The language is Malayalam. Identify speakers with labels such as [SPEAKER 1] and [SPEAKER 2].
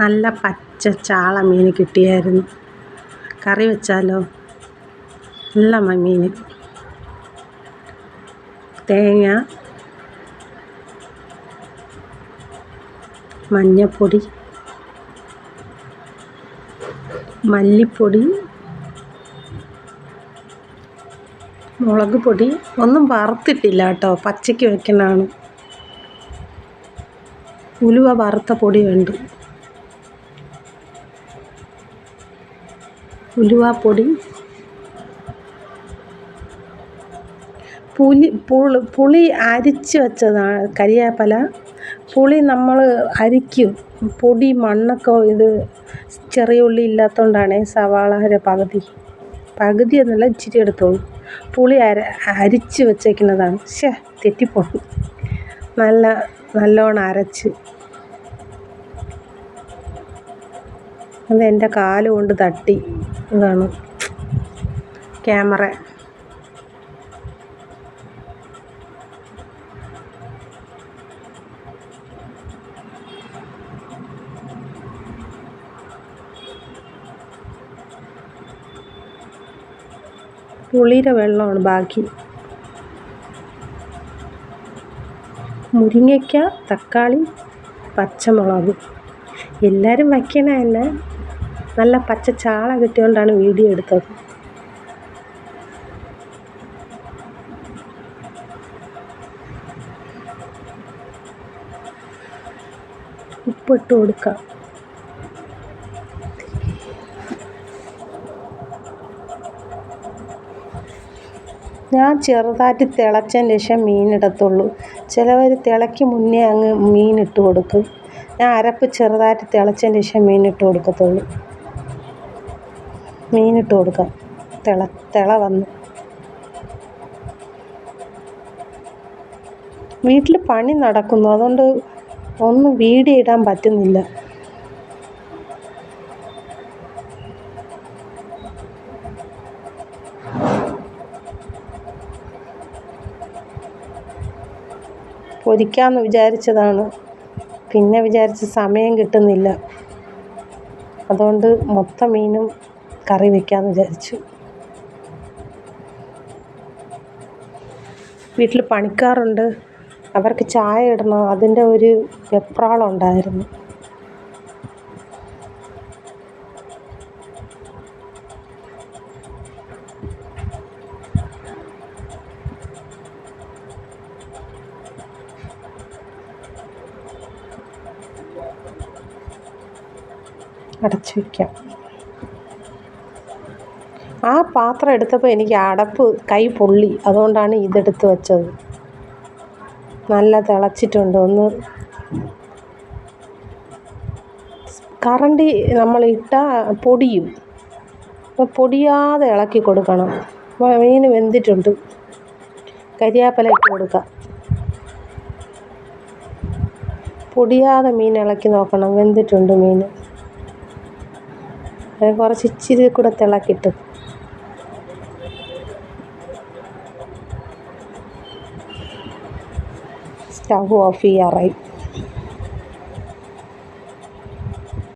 [SPEAKER 1] നല്ല പച്ച ചാള മീൻ കിട്ടിയായിരുന്നു. കറി വെച്ചാലോ? നല്ല മീൻ. തേങ്ങ. മഞ്ഞപ്പൊടി. മല്ലിപ്പൊടി. മുളക് പൊടി. ഒന്നും വറുത്തിട്ടില്ല കേട്ടോ. പച്ചയ്ക്ക് വെക്കുന്നതാണ്. ഉലുവ വറുത്ത പൊടിയുണ്ട് ഉലുവാപ്പൊടി പുലി പുളി പുളി അരിച്ച് വെച്ചതാണ് കരിയാപ്പല. പുളി നമ്മൾ അരിക്കും. പൊടി മണ്ണൊക്കെ ഇത് ചെറിയ ഉള്ളി ഇല്ലാത്തതുകൊണ്ടാണ് സവാള പകുതി. പകുതി എന്നല്ല ഇച്ചിരി എടുത്തോളൂ. പുളി അര അരിച്ച് വെച്ചേക്കുന്നതാണ്. ശേ തെറ്റിപ്പോയി. നല്ല നല്ലോണം അരച്ച്. അത് എന്റെ കാൽ കൊണ്ട് തട്ടി. ഇതാണ് ക്യാമറ. പുളിയുടെ വെള്ളമാണ് ബാക്കി. മുരിങ്ങയ്ക്ക തക്കാളി പച്ചമുളക്. എല്ലാവരും വയ്ക്കണതന്നെ നല്ല പച്ച ചാള കിട്ടിയോണ്ടാണ് വീഡിയോ എടുത്തത്. ഉപ്പിട്ട് കൊടുക്കാം. ഞാൻ ചെറുതായിട്ട് തിളച്ചതിന് ശേഷം മീനിടത്തുള്ളൂ ചിലവർ തിളയ്ക്ക് മുന്നേ അങ്ങ് മീനിട്ട് കൊടുക്കും. ഞാൻ അരപ്പ് ചെറുതായിട്ട് തിളച്ചതിന് ശേഷം മീനിട്ട് കൊടുക്കത്തുള്ളൂ. മീനിട്ട് കൊടുക്കാം. തിള തിള വന്ന്. വീട്ടിൽ പണി നടക്കുന്നു. അതുകൊണ്ട് ഒന്നും വീഡിയോ ഇടാൻ പറ്റുന്നില്ല. പൊരിക്കാമെന്ന് വിചാരിച്ചതാണ്. പിന്നെ വിചാരിച്ച് സമയം കിട്ടുന്നില്ല. അതുകൊണ്ട് മൊത്തം മീനും കറി വയ്ക്കാമെന്ന് വിചാരിച്ചു. വീട്ടിൽ പണിക്കാറുണ്ട്. അവർക്ക് ചായ ഇടണം. അതിന്റെ ഒരു വെപ്രാളം ഉണ്ടായിരുന്നു. അടച്ചു വയ്ക്കാം ആ പാത്രം എടുത്തപ്പോൾ എനിക്ക് അടപ്പ് കൈ പൊള്ളി. അതുകൊണ്ടാണ് ഇതെടുത്ത് വെച്ചത്. നല്ല തിളച്ചിട്ടുണ്ട്. ഒന്ന് കറണ്ടി നമ്മൾ ഇട്ടാൽ പൊടിയും. അപ്പോൾ പൊടിയാതെ ഇളക്കി കൊടുക്കണം. മീൻ വെന്തിട്ടുണ്ട്. കരിയാപ്പല ഇട്ട് കൊടുക്കാം. പൊടിയാതെ മീൻ ഇളക്കി നോക്കണം. വെന്തിട്ടുണ്ട് മീൻ. കുറച്ച് ഇച്ചിരി കൂടെ തിളക്കിയിട്ട് സ്റ്റവ് ഓഫ് ചെയ്യാറായി.